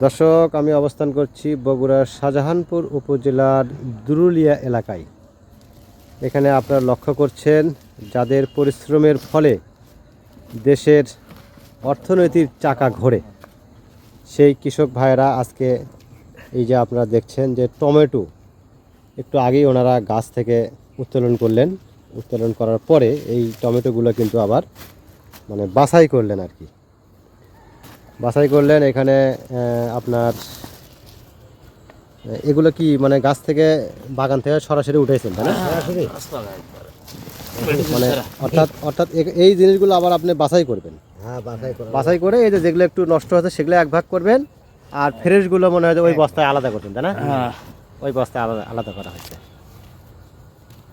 দর্শক, আমি অবস্থান করছি বগুড়ার শাহজাহানপুর উপজেলার দুরুলিয়া এলাকায়। এখানে আপনারা লক্ষ্য করছেন, যাদের পরিশ্রমের ফলে দেশের অর্থনৈতিক চাকা ঘোরে। সেই কৃষক ভাইয়েরা আজকে এই যে আপনারা দেখছেন যে টমেটো, একটু আগেই ওনারা গাছ থেকে উত্তোলন করলেন। উত্তোলন করার পরে এই টমেটোগুলো কিন্তু আবার মানে বাছাই করলেন আর কি। বাছাই করলেন এখানে আপনার এগুলো কি মানে গাছ থেকে বাগান থেকে সরাসরি উঠেছেন তাই না? মানে অর্থাৎ অর্থাৎ এই জিনিসগুলো আবার আপনি বাছাই করবেন। হ্যাঁ বাছাই করে এই যে যেগুলো একটু নষ্ট হচ্ছে সেগুলো এক ভাগ করবেন আর ফ্রেশগুলো মনে হয় ওই বস্তায় আলাদা করছেন তাই না? ওই বস্তায় আলাদা আলাদা করা হচ্ছে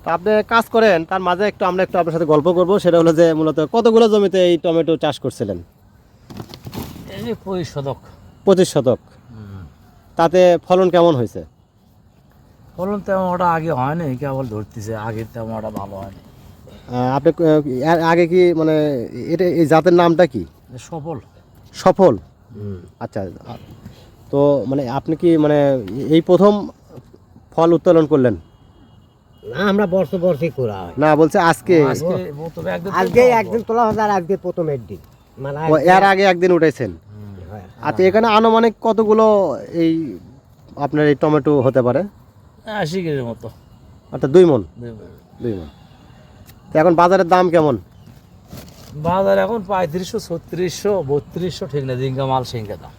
তা আপনি কাজ করেন তার মাঝে একটু আমরা একটু আপনার সাথে গল্প করব সেটা হলো যে মূলত কতগুলো জমিতে এই টমেটো চাষ করছিলেন? পঁচিশ শতক। পঁচিশ শতক। তাতে ফলন কেমন হয়েছে? ফলন তেমন ওটা আগে হয়নি কেবল ধরতেছে। আগে তেমন ওটা ভালো হয়নি। আপনি আগে কি মানে এটা এই জাতের নামটা কি? সফল। সফল? আচ্ছা তো মানে আপনি কি মানে এই প্রথম ফল উত্তোলন করলেন? না আমরা বর্ষ বর্ষই করা হয়। না বলছে আজকে। আজকে একদিন তোলা হবে। আর আজকে প্রথমের দিন। মানে এর আগে একদিন উঠেছেন। আচ্ছা এখানে আনুমানিক কতগুলো এই আপনার এই টমেটো হতে পারে? আশি কেজির মতো। অর্থাৎ দুই মন? দুই মন। তো এখন বাজারের দাম কেমন? বাজার এখন পঁয়ত্রিশশো ছত্রিশশো বত্রিশশো ঠিক না জিঙ্গা মাল সিঙ্গা দাম।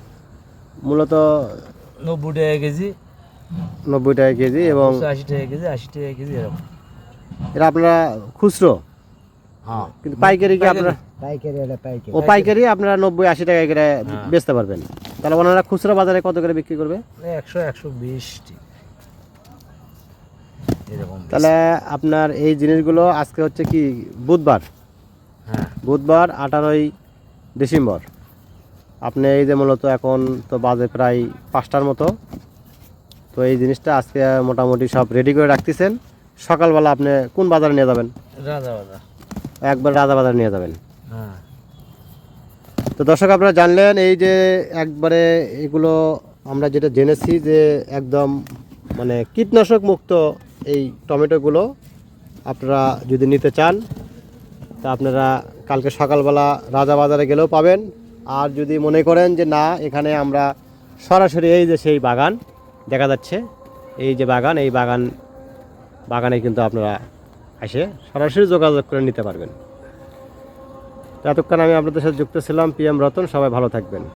মূলত নব্বই টাকা কেজি। নব্বই টাকা কেজি এবং আশি টাকা কেজি আশি টাকা কেজি এরকম। এটা আপনারা খুচরো? হ্যাঁ। কিন্তু পাইকারি কি আপনারা পাইকারি হলে পাইকারি। ও পাইকারি আপনারা নব্বই আশি টাকা করে বেচতে পারবেন। তাহলে ওনারা খুচরা বাজারে কত করে বিক্রি করবে? একশো একশো বিশ। তাহলে আপনার এই জিনিসগুলো আজকে হচ্ছে কি বুধবার? হ্যাঁ। বুধবার আঠারোই ডিসেম্বর। আপনি এই যে মূলত এখন তো বাজে প্রায় পাঁচটার মতো। তো এই জিনিসটা আজকে মোটামুটি সব রেডি করে রাখতেছেন। সকালবেলা আপনি কোন বাজারে নিয়ে যাবেন? রাজা বাজার একবার রাজা বাজারে নিয়ে যাবেন। হ্যাঁ। তো দর্শক, আপনারা জানলেন এই যে একবারে এগুলো আমরা যেটা জেনেছি যে একদম মানে কীটনাশক মুক্ত এই টমেটোগুলো আপনারা যদি নিতে চান, তা আপনারা কালকে সকালবেলা রাজা বাজারে গেলেও পাবেন। আর যদি মনে করেন যে না, এখানে আমরা সরাসরি এই যে সেই বাগান দেখা যাচ্ছে, এই যে বাগান, এই বাগান, বাগানে কিন্তু আপনারা এসে সরাসরি যোগাযোগ করে নিতে পারবেন। এতক্ষণ আমি আপনাদের সাথে যুক্ত ছিলাম পি এম রতন সবাই ভালো থাকবেন।